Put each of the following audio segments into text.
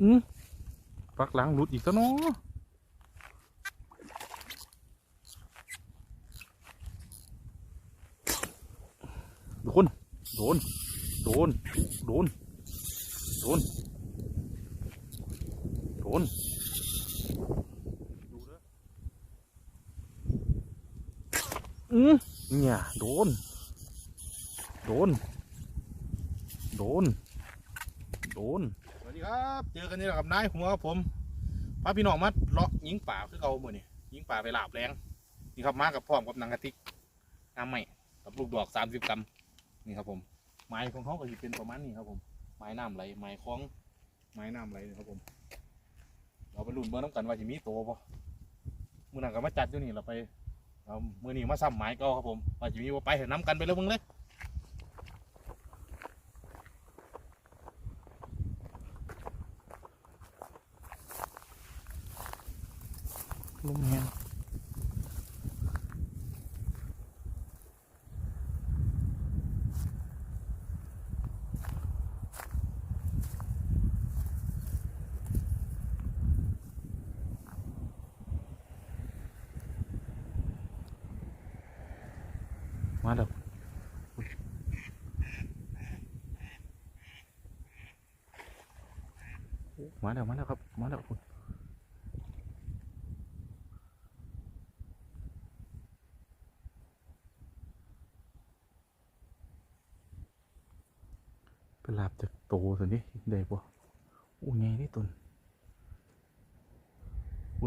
อืมปักหลังหลุดอีกซะเนาะโดน โดน โดน โดน โดน โดนอืมเนี่ย โดน โดน โดน โดน ครับเจอกันนี่แหละกับนายหัวครับผมพาพี่น้องมาเลาะยิงป่าคือเอาเมื่อนี่ยิงป่าไปลาบแรงนี่ครับมากับพร้อมกับนังกะติกน้ำใหม่กับลูกดอกสามสิบกรัมนี่ครับผมไม้ของเขาก็จะเป็นประมาณนี้ครับผมไม้น้ำไหลไม้คล้องไม้น้ำไหลนี่ครับผม เราไปลุ้นเบอร์น้ำกันว่าจะมีโตปะมื่อนั้นก็มาจัดอยู่นี่เราไปเรามื่อนี้มาซ้ำไม้เก็ครับผมว่าจะมีว่าไปเห็นน้ำกันไปแล้วมึงเลย ลมแห้งมาแล้วมาแล้วมาแล้วครับ มาแล้วคุณ ไป ลาบจากโตสินี่ได้ปะอู้ไงนี่ตุนพู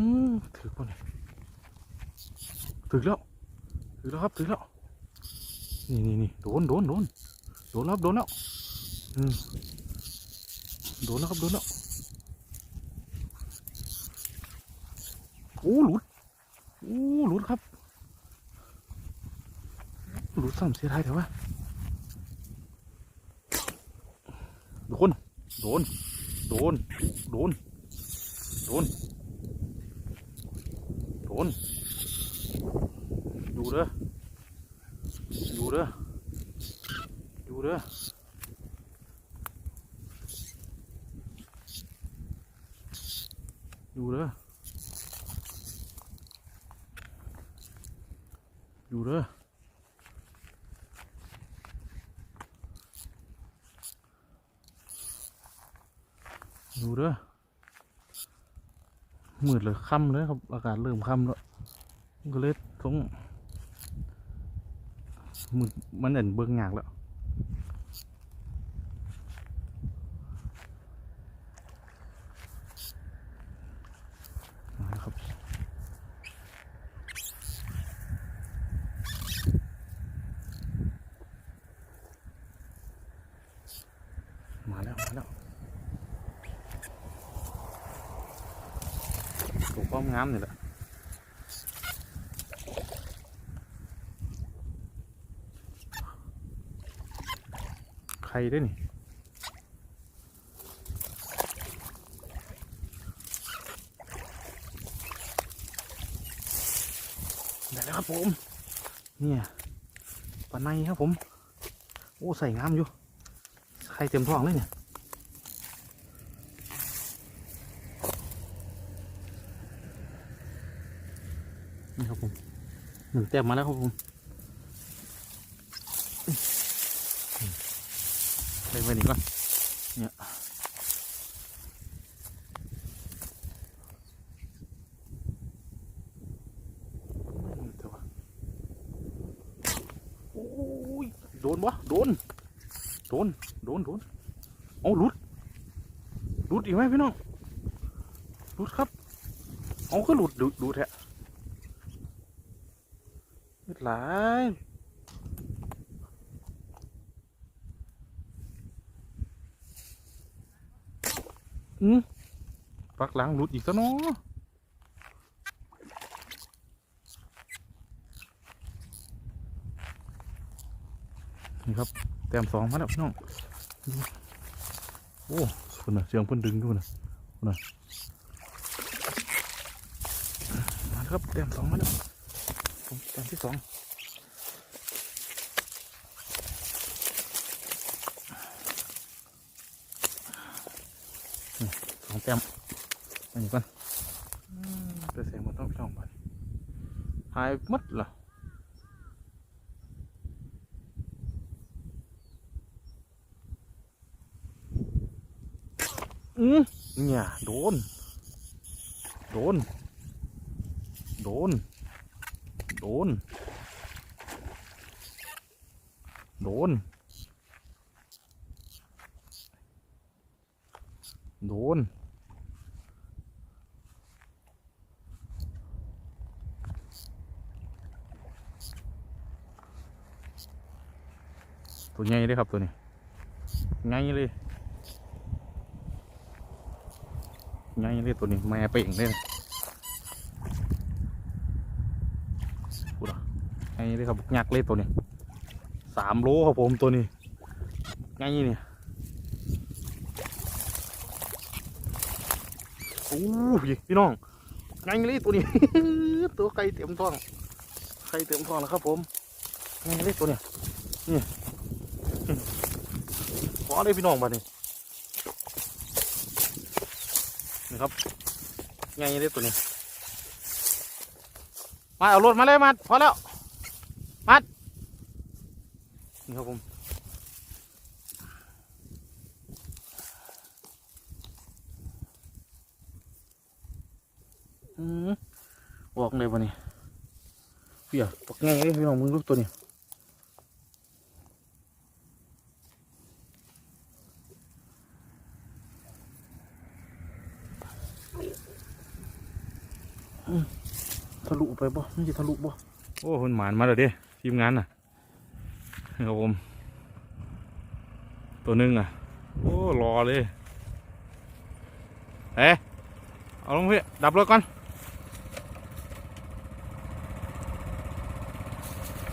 อืมถือป่ะเนี่ยถือแล้วถือแล้วครับถือแล้วนี่นี่นี่โดนโดนโดนโดนแล้วครับโดนแล้วอืมโดนแล้วครับโดนแล้วโอ้หลุดโอ้หลุดครับหลุดซ้ำเสียดายแต่ว่าโดนโดนโดนโดนโดน โดนอยู่เด้ มืดเลยค่ำเลยครับ อากาศเริ่มค่ำแล้วก็เลยต้องมือมันเห็นเบิ่งหยากแล้วมาแล้วครับมาแล้วมาแล้วถูก ความงามนี่แหละใครด้วยนี่ได้แล้วครับผม เนี่ยปลาในครับผม โอ้ ใส่งามอยู่ใครเต็มท้องเลยเนี่ย นี่ครับผมหนึ่งแต้มมาแล้วครับผมไปไว้นี่ก่อนเนี่ยโดนวะโดน โดน โดน โดนเอาหลุดหลุดอีกไหมพี่น้องหลุดครับเอาก็หลุดดูดูแท้ มืดหลายอืมปักหลังหลุดอีกซะเนาะนี่ครับ แต้มสองมาแล้วพี่น้อง โอ้คนน่ะเสียงเพ่นดึงด้วยนะคนน่ะมาครับ แต้มสองมาแล้ว ผมแต้มที่สองนี่สองแต้มอันนี้ก่อนอืมเดี๋ยวเสียงมันต้องพี่น้องไปหายหมดเหรออืมเนี่ยโดน โดน โดน โดน โดน โดน ตัวใหญ่เลยครับตัวนี้ใหญ่เลยไงเลยตัวนี้แม่เป่งเลยพูดอะ ไงเลยครับยักษ์เลยตัวนี้สามโลครับผมตัวนี้ไงเนี่ยโอ้ยพี่น้องไงเลยตัวนี้ ตัวไก่เต็มท้องไข่เต็มท้องแล้วครับผมไงเลยตัวเนี้ยนี่ขอเลยพี่น้องบ้านนี้นี่ครับไงได้ตัวนี้มาเอารถมาเลยมาพอแล้ว มัด นี่ครับผมอืมออกเลยวันนี้เพี่ยปักไงเลยพี่น้องมึงรูปตัวนี้ทะลุไปบ่มันจะทะลุบ่ โอ้คนหมานมาแล้วเด้ ทีมงานน่ะครับผม ตัวหนึงอะ โอ้ รอเลยเอ๊ะเอาลงพี่ดับรถก่อน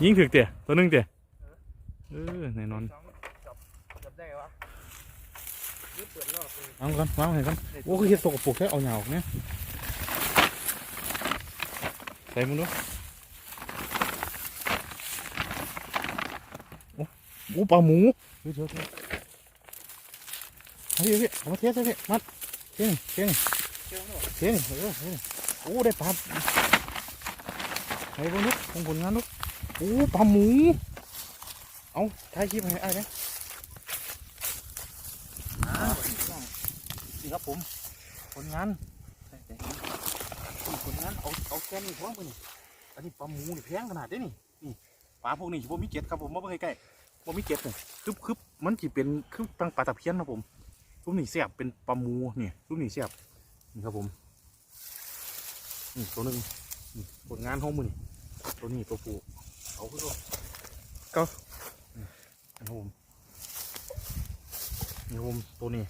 ยิงถึกเตี๋ยตัวหนึงเตี๋ยเออแน่นอนจับได้วะนี่เปิดรอบเลยเอาก่อนวางให้ก่อนโอ้คือเฮ็ดสกปรกแค่เอาหยาออกเนี่ยใส่มึงดูโอ้ อ้ปลาหมูเฮ้ยเดี๋ยวเดี๋ยวเอาพี่เอาพี่เอามาเทสเลยพี่มัดเทนี่เทนี่เจอหมดเทนี่เออเทนี่โอ้ได้ปลาไอ้บนลูกของผลงานลูกโอ้ปลาหมู เอาถ่ายคลิปให้ไอ้เนี่ยนี่ครับผมผลงานใส่แต่นี่ผลงานเอาเอาแค่นี้พอมือนี่อันนี้ปลาหมูนี่แพงขนาดนี้นี่นี่ปลาพวกนี้บ่มีเกล็ดครับผมมาเบิ่งใกล้ ๆบ่มีเกล็ดเลยคือคือมันสิเป็นคือตังปลาตะเพียนครับผมรูปนี้แซ่บเป็นปลาหมูนี่รูปนี้แซ่บนี่ครับผมนี่ตัวหนึงนี่ผลงานของมือนี่ตัวนี้ตัวผู้เอาขึ้นก่อนก็นี่ครับผมนี่ครับผมตัวนี้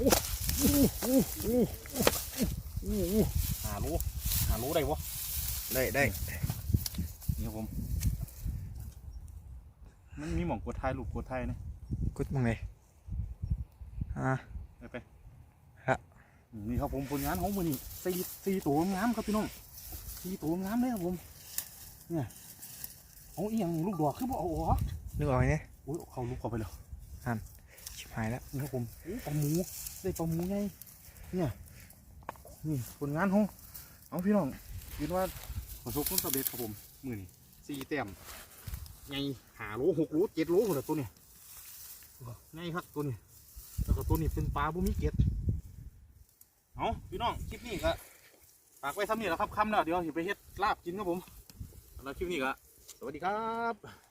อู้อู้อู้อู้หารู้หารู้ได้วะได้ได้นี่ครับผม มันมีหม่องกดไทยลูกกดไทยนะกุดมังเลยอ่าไปไปฮะนี่ครับผมผลงานของมือนี่สี่สี่ตัวงามครับพี่น้องสี่ตัวงามเลยครับผมเนี่ยเอาอีหยังลูกดอกคือบ่เอาออกนึกออกไหมเนี่ยโอ้ยเขาลูกเข้าไปแล้วชิบหายแล้วนี่ครับผมโอ้ปลาหมูได้ปลาหมูไงเนี่ยนี่ผลงานของเอาพี่น้องคิดว่าประสบความสำเร็จครับผมมือนี่สี่แต้ม ไงหาโลหกโลเจ็ดโลคนละตัวเนี่ยไงครับตัวนี้แล้วก็ตัวนี้เป็นปลาบุมิเกตเอาพี่น้องคลิปนี้ก็ฝากไว้ทำนี่แหล้วครับคำแล้วเดี๋ยวสิไปเฮ็ดลาบกินครับผมแล้วคลิปนี้ก็สวัสดีครับ